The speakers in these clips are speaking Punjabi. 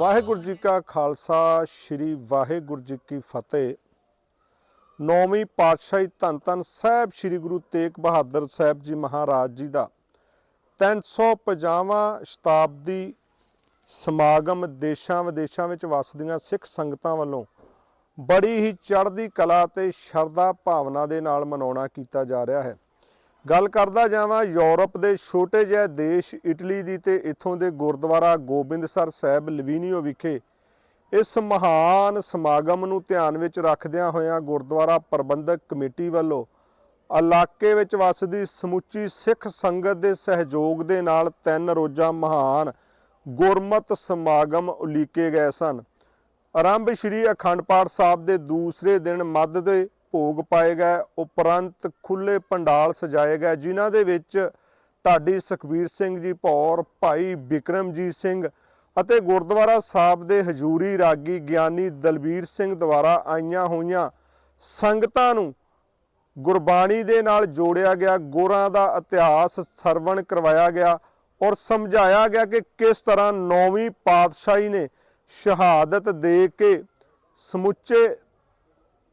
ਵਾਹਿਗੁਰੂ ਜੀ ਕਾ ਖਾਲਸਾ, ਸ੍ਰੀ ਵਾਹਿਗੁਰੂ ਜੀ ਕੀ ਫਤਿਹ। ਨੌਵੀਂ ਪਾਤਸ਼ਾਹੀ ਧੰਨ ਧੰਨ ਸਾਹਿਬ ਸ੍ਰੀ ਗੁਰੂ ਤੇਗ ਬਹਾਦਰ ਸਾਹਿਬ ਜੀ ਮਹਾਰਾਜ ਜੀ ਦਾ 350ਵਾਂ ਸ਼ਤਾਬਦੀ ਸਮਾਗਮ ਦੇਸ਼ਾਂ ਵਿਦੇਸ਼ਾਂ ਵਿੱਚ ਵਸਦੀਆਂ ਸਿੱਖ ਸੰਗਤਾਂ ਵੱਲੋਂ ਬੜੀ ਹੀ ਚੜ੍ਹਦੀ ਕਲਾ ਤੇ ਸ਼ਰਧਾ ਭਾਵਨਾ ਦੇ ਨਾਲ ਮਨਾਉਣਾ ਕੀਤਾ ਜਾ ਰਿਹਾ ਹੈ। ਗੱਲ ਕਰਦਾ ਜਾਵਾਂ ਯੂਰਪ ਦੇ ਛੋਟੇ ਜਿਹੇ ਦੇਸ਼ ਇਟਲੀ ਦੀ ਤੇ ਇੱਥੋਂ ਦੇ ਗੁਰਦੁਆਰਾ ਗੋਬਿੰਦਸਰ ਸਾਹਿਬ ਲਵੀਨੀਓ ਵਿਖੇ। ਇਸ ਮਹਾਨ ਸਮਾਗਮ ਨੂੰ ਧਿਆਨ ਵਿੱਚ ਰੱਖਦਿਆਂ ਹੋਇਆਂ ਗੁਰਦੁਆਰਾ ਪ੍ਰਬੰਧਕ ਕਮੇਟੀ ਵੱਲੋਂ ਇਲਾਕੇ ਵਿੱਚ ਵਸਦੀ ਸਮੁੱਚੀ ਸਿੱਖ ਸੰਗਤ ਦੇ ਸਹਿਯੋਗ ਦੇ ਨਾਲ ਤਿੰਨ ਰੋਜ਼ਾ ਮਹਾਨ ਗੁਰਮਤ ਸਮਾਗਮ ਉਲੀਕੇ ਗਏ ਸਨ। ਆਰੰਭ ਸ਼੍ਰੀ ਅਖੰਡ ਪਾਠ ਸਾਹਿਬ ਦੇ ਦੂਸਰੇ ਦਿਨ ਮੱਧ ਦੇ ਭੋਗ ਪਾਏ ਗਏ, ਉਪਰੰਤ ਖੁੱਲੇ ਪੰਡਾਲ ਸਜਾਏ ਗਏ, ਜਿਨ੍ਹਾਂ ਦੇ ਵਿੱਚ ਢਾਡੀ ਸੁਖਬੀਰ ਸਿੰਘ ਜੀ ਭੌਰ, ਭਾਈ ਬਿਕਰਮਜੀਤ ਸਿੰਘ ਅਤੇ ਗੁਰਦੁਆਰਾ ਸਾਹਿਬ ਦੇ ਹਜੂਰੀ ਰਾਗੀ ਗਿਆਨੀ ਦਲਬੀਰ ਸਿੰਘ ਦੁਆਰਾ ਆਈਆਂ ਹੋਈਆਂ ਸੰਗਤਾਂ ਨੂੰ ਗੁਰਬਾਣੀ ਦੇ ਨਾਲ ਜੋੜਿਆ ਗਿਆ, ਗੁਰਾਂ ਦਾ ਇਤਿਹਾਸ ਸਰਵਣ ਕਰਵਾਇਆ ਗਿਆ ਔਰ ਸਮਝਾਇਆ ਗਿਆ ਕਿ ਕਿਸ ਤਰ੍ਹਾਂ ਨੌਵੀਂ ਪਾਤਸ਼ਾਹੀ ਨੇ ਸ਼ਹਾਦਤ ਦੇ ਕੇ ਸਮੁੱਚੇ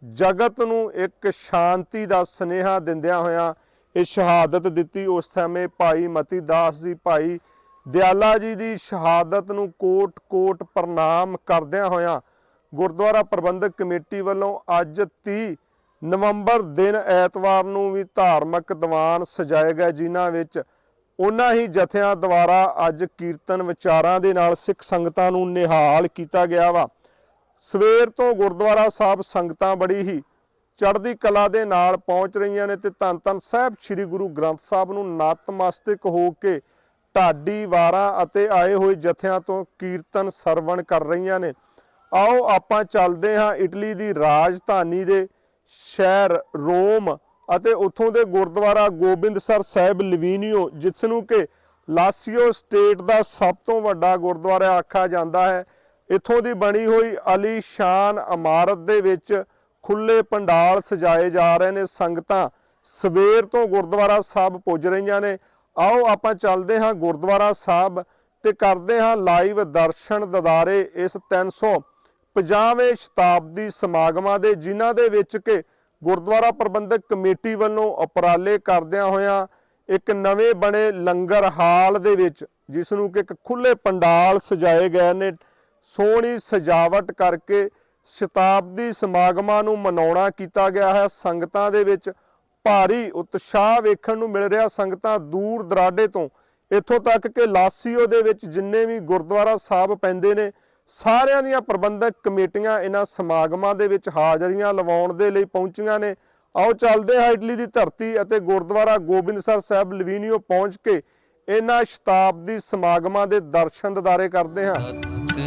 ਜਗਤ ਨੂੰ ਇੱਕ ਸ਼ਾਂਤੀ ਦਾ ਸਨੇਹਾ ਦਿੰਦਿਆਂ ਹੋਇਆਂ ਇਹ ਸ਼ਹਾਦਤ ਦਿੱਤੀ। ਉਸ ਸਮੇਂ ਭਾਈ ਮਤੀ ਦਾਸ ਜੀ, ਭਾਈ ਦਿਆਲਾ ਜੀ ਦੀ ਸ਼ਹਾਦਤ ਨੂੰ ਕੋਟ-ਕੋਟ ਪ੍ਰਣਾਮ ਕਰਦਿਆਂ ਹੋਇਆਂ ਗੁਰਦੁਆਰਾ ਪ੍ਰਬੰਧਕ ਕਮੇਟੀ ਵੱਲੋਂ ਅੱਜ 30 ਨਵੰਬਰ ਦਿਨ ਐਤਵਾਰ ਨੂੰ ਵੀ ਧਾਰਮਿਕ ਦੀਵਾਨ ਸਜਾਏ ਗਏ, ਜਿਨ੍ਹਾਂ ਵਿੱਚ ਉਹਨਾਂ ਹੀ ਜਥਿਆਂ ਦੁਆਰਾ ਅੱਜ ਕੀਰਤਨ ਵਿਚਾਰਾਂ ਦੇ ਨਾਲ ਸਿੱਖ ਸੰਗਤਾਂ ਨੂੰ ਨਿਹਾਲ ਕੀਤਾ ਗਿਆ ਵਾ। ਸਵੇਰ ਤੋਂ ਗੁਰਦੁਆਰਾ ਸਾਹਿਬ ਸੰਗਤਾਂ ਬੜੀ ਹੀ ਚੜ੍ਹਦੀ ਕਲਾ ਦੇ ਨਾਲ ਪਹੁੰਚ ਰਹੀਆਂ ਨੇ ਤੇ ਧੰਨ ਧੰਨ ਸਾਹਿਬ ਸ੍ਰੀ ਗੁਰੂ ਗ੍ਰੰਥ ਸਾਹਿਬ ਨੂੰ ਨਤਮਸਤਕ ਹੋ ਕੇ ਢਾਡੀ ਵਾਰਾਂ ਅਤੇ ਆਏ ਹੋਏ ਜਥਿਆਂ ਤੋਂ ਕੀਰਤਨ ਸਰਵਣ ਕਰ ਰਹੀਆਂ ਨੇ। ਆਓ ਆਪਾਂ ਚੱਲਦੇ ਹਾਂ ਇਟਲੀ ਦੀ ਰਾਜਧਾਨੀ ਦੇ ਸ਼ਹਿਰ ਰੋਮ ਅਤੇ ਉੱਥੋਂ ਦੇ ਗੁਰਦੁਆਰਾ ਗੋਬਿੰਦਸਰ ਸਾਹਿਬ ਲਿਵੀਨੀਓ ਜਿਸ ਨੂੰ ਕਿ ਲਾਸੀਓ ਸਟੇਟ ਦਾ ਸਭ ਤੋਂ ਵੱਡਾ ਗੁਰਦੁਆਰਾ ਆਖਿਆ ਜਾਂਦਾ ਹੈ। ਇੱਥੋਂ ਦੀ ਬਣੀ ਹੋਈ ਆਲੀਸ਼ਾਨ ਇਮਾਰਤ ਦੇ ਵਿੱਚ ਖੁੱਲੇ ਪੰਡਾਲ ਸਜਾਏ ਜਾ ਰਹੇ ਨੇ। ਸੰਗਤਾਂ ਸਵੇਰ ਤੋਂ ਗੁਰਦੁਆਰਾ ਸਾਹਿਬ ਪੁੱਜ ਰਹੀਆਂ ਨੇ। ਆਓ ਆਪਾਂ ਚੱਲਦੇ ਹਾਂ ਗੁਰਦੁਆਰਾ ਸਾਹਿਬ ਤੇ ਕਰਦੇ ਹਾਂ ਲਾਈਵ ਦਰਸ਼ਨ ਦਦਾਰੇ ਇਸ 350ਵੇਂ ਸ਼ਤਾਬਦੀ ਸਮਾਗਮਾਂ ਦੇ, ਜਿਨ੍ਹਾਂ ਦੇ ਵਿੱਚ ਕਿ ਗੁਰਦੁਆਰਾ ਪ੍ਰਬੰਧਕ ਕਮੇਟੀ ਵੱਲੋਂ ਉਪਰਾਲੇ ਕਰਦਿਆਂ ਹੋਇਆਂ ਇੱਕ ਨਵੇਂ ਬਣੇ ਲੰਗਰ ਹਾਲ ਦੇ ਵਿੱਚ, ਜਿਸ ਨੂੰ ਕਿ ਇੱਕ ਖੁੱਲੇ ਪੰਡਾਲ ਸਜਾਏ ਗਏ ਨੇ। ਸੋਹਣੀ ਸਜਾਵਟ ਕਰਕੇ ਸ਼ਤਾਬਦੀ ਸਮਾਗਮਾਂ ਨੂੰ ਮਨਾਉਣਾ ਕੀਤਾ ਗਿਆ ਹੈ। ਸੰਗਤਾਂ ਦੇ ਵਿੱਚ ਭਾਰੀ ਉਤਸ਼ਾਹ ਵੇਖਣ ਨੂੰ ਮਿਲ ਰਿਹਾ। ਸੰਗਤਾਂ ਦੂਰ ਦਰਾਡੇ ਤੋਂ ਇੱਥੋਂ ਤੱਕ ਕਿ ਲਾਸੀਓ ਦੇ ਵਿੱਚ ਜਿੰਨੇ ਵੀ ਗੁਰਦੁਆਰਾ ਸਾਹਿਬ ਪੈਂਦੇ ਨੇ, ਸਾਰਿਆਂ ਦੀਆਂ ਪ੍ਰਬੰਧਕ ਕਮੇਟੀਆਂ ਇਹਨਾਂ ਸਮਾਗਮਾਂ ਦੇ ਵਿੱਚ ਹਾਜ਼ਰੀਆਂ ਲਵਾਉਣ ਦੇ ਲਈ ਪਹੁੰਚੀਆਂ ਨੇ। ਆਓ ਚੱਲਦੇ ਹਾਂ ਇਟਲੀ ਦੀ ਧਰਤੀ ਅਤੇ ਗੁਰਦੁਆਰਾ ਗੋਬਿੰਦਸਰ ਸਾਹਿਬ ਲਵੀਨੀਓ ਪਹੁੰਚ ਕੇ ਇਹਨਾਂ ਸ਼ਤਾਬਦੀ ਸਮਾਗਮਾਂ ਦੇ ਦਰਸ਼ਨ ਦਿਦਾਰੇ ਕਰਦੇ ਹਾਂ।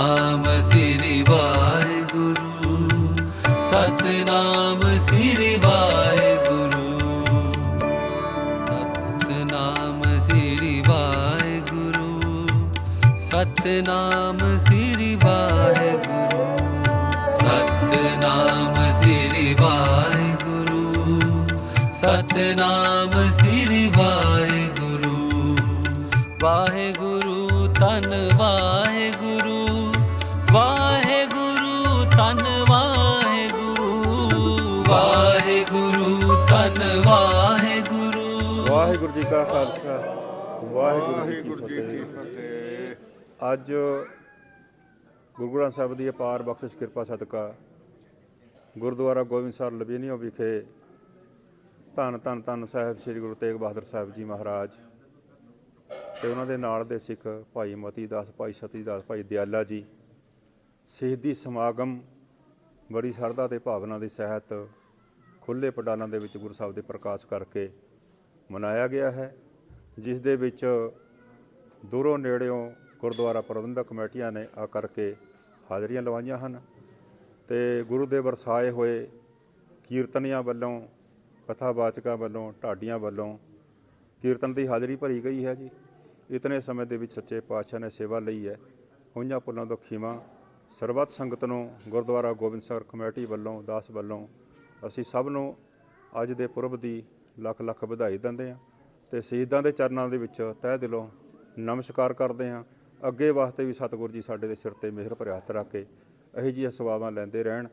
ਸਤਨਾਮ ਸ੍ਰੀ ਵਾਹਿਗੁਰੂ, ਸਤਨਾਮ ਸ੍ਰੀ ਵਾਹਿਗੁਰੂ। ਸਤਨਾਮ ਸ੍ਰੀ ਵਾਹਿਗੁਰੂ, ਸਤਨਾਮ ਸ੍ਰੀ ਵਾਹਿਗੁਰੂ। ਸਤਨਾਮ ਸ੍ਰੀ ਵਾਹਿਗੁਰੂ, ਸਤਨਾਮ ਸ੍ਰੀ ਵਾਹਿਗੁਰੂ ਜੀ ਕਾ ਖਾਲਸਾ। ਵਾਹਿਗੁਰੂ ਜੀ ਕੀ ਫਤਿਹ। ਅੱਜ ਗੁਰੂ ਗ੍ਰੰਥ ਸਾਹਿਬ ਦੀ ਅਪਾਰ ਬਖਸ਼ਿਸ਼ ਕਿਰਪਾ ਸਦਕਾ ਗੁਰਦੁਆਰਾ ਗੋਬਿੰਦਸਰ ਲਬੀਨੀਓ ਵਿਖੇ ਧੰਨ ਧੰਨ ਧੰਨ ਸਾਹਿਬ ਸ੍ਰੀ ਗੁਰੂ ਤੇਗ ਬਹਾਦਰ ਸਾਹਿਬ ਜੀ ਮਹਾਰਾਜ ਤੇ ਉਹਨਾਂ ਦੇ ਨਾਲ ਦੇ ਸਿੱਖ ਭਾਈ ਮਤੀ ਦਾਸ ਭਾਈ ਸਤੀ ਦਾਸ ਭਾਈ ਦਿਆਲਾ ਜੀ ਸ਼ਹੀਦੀ ਸਮਾਗਮ ਬੜੀ ਸ਼ਰਧਾ ਤੇ ਭਾਵਨਾ ਦੇ ਸਹਿਤ ਖੁੱਲੇ ਪੰਡਾਲਾਂ ਦੇ ਵਿੱਚ ਗੁਰੂ ਸਾਹਿਬ ਦੇ ਪ੍ਰਕਾਸ਼ ਕਰਕੇ ਮਨਾਇਆ ਗਿਆ ਹੈ, ਜਿਸ ਦੇ ਵਿੱਚ ਦੂਰੋਂ ਨੇੜਿਓਂ ਗੁਰਦੁਆਰਾ ਪ੍ਰਬੰਧਕ ਕਮੇਟੀਆਂ ਨੇ ਆ ਕਰਕੇ ਹਾਜ਼ਰੀਆਂ ਲਵਾਈਆਂ ਹਨ ਤੇ ਗੁਰੂ ਦੇ ਵਰਸਾਏ ਹੋਏ ਕੀਰਤਨੀਆਂ ਵੱਲੋਂ, ਕਥਾਵਾਚਕਾਂ ਵੱਲੋਂ, ਢਾਡੀਆਂ ਵੱਲੋਂ ਕੀਰਤਨ ਦੀ ਹਾਜ਼ਰੀ ਭਰੀ ਗਈ ਹੈ ਜੀ। ਇਤਨੇ ਸਮੇਂ ਦੇ ਵਿੱਚ ਸੱਚੇ ਪਾਤਸ਼ਾਹ ਨੇ ਸੇਵਾ ਲਈ ਹੈ। ਹੋਈਆਂ ਪੁੱਲਾਂ ਤੋਂ ਖੀਮਾ ਸਰਬੱਤ ਸੰਗਤ ਨੂੰ ਗੁਰਦੁਆਰਾ ਗੋਬਿੰਦ ਗੋਬਿੰਦਸਰ ਕਮੇਟੀ ਵੱਲੋਂ, ਦਾਸ ਵੱਲੋਂ ਅਸੀਂ ਸਭ ਨੂੰ ਅੱਜ ਦੇ ਪੁਰਬ ਦੀ ਲੱਖ ਲੱਖ ਵਧਾਈ ਦਿੰਦੇ ਹਾਂ ਤੇ ਸ਼ਹੀਦਾਂ ਦੇ ਚਰਨਾਂ ਦੇ ਵਿੱਚ ਤਹਿ ਦਿਲੋਂ ਨਮਸਕਾਰ ਕਰਦੇ ਹਾਂ। ਅੱਗੇ ਵਾਸਤੇ ਵੀ ਸਤਿਗੁਰੂ ਜੀ ਸਾਡੇ ਦੇ ਸਿਰ ਤੇ ਮਿਹਰ ਭਰਿਆ ਹੱਥ ਰੱਖ ਕੇ ਇਹੋ ਜਿਹੀਆਂ ਸੇਵਾਵਾਂ ਲੈਂਦੇ ਰਹਿਣ।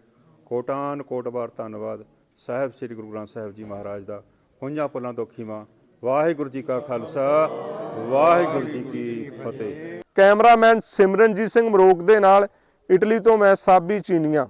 ਕੋਟਾਨ ਕੋਟਵਾਰ ਧੰਨਵਾਦ ਸਾਹਿਬ ਸ੍ਰੀ ਗੁਰੂ ਗ੍ਰੰਥ ਸਾਹਿਬ ਜੀ ਮਹਾਰਾਜ ਦਾ। ਹੋਈਆਂ ਪੁੱਲਾਂ ਤੋਂ ਖੀਮਾ ਵਾਹਿਗੁਰੂ ਜੀ ਕਾ ਖਾਲਸਾ, ਵਾਹਿਗੁਰੂ ਜੀ ਕੀ ਫਤਿਹ। ਕੈਮਰਾਮੈਨ ਸਿਮਰਨਜੀਤ ਸਿੰਘ ਮਰੋਕ ਦੇ ਨਾਲ, ਇਟਲੀ ਤੋਂ ਮੈਂ ਸਾਬੀ ਚੀਨੀਆਂ।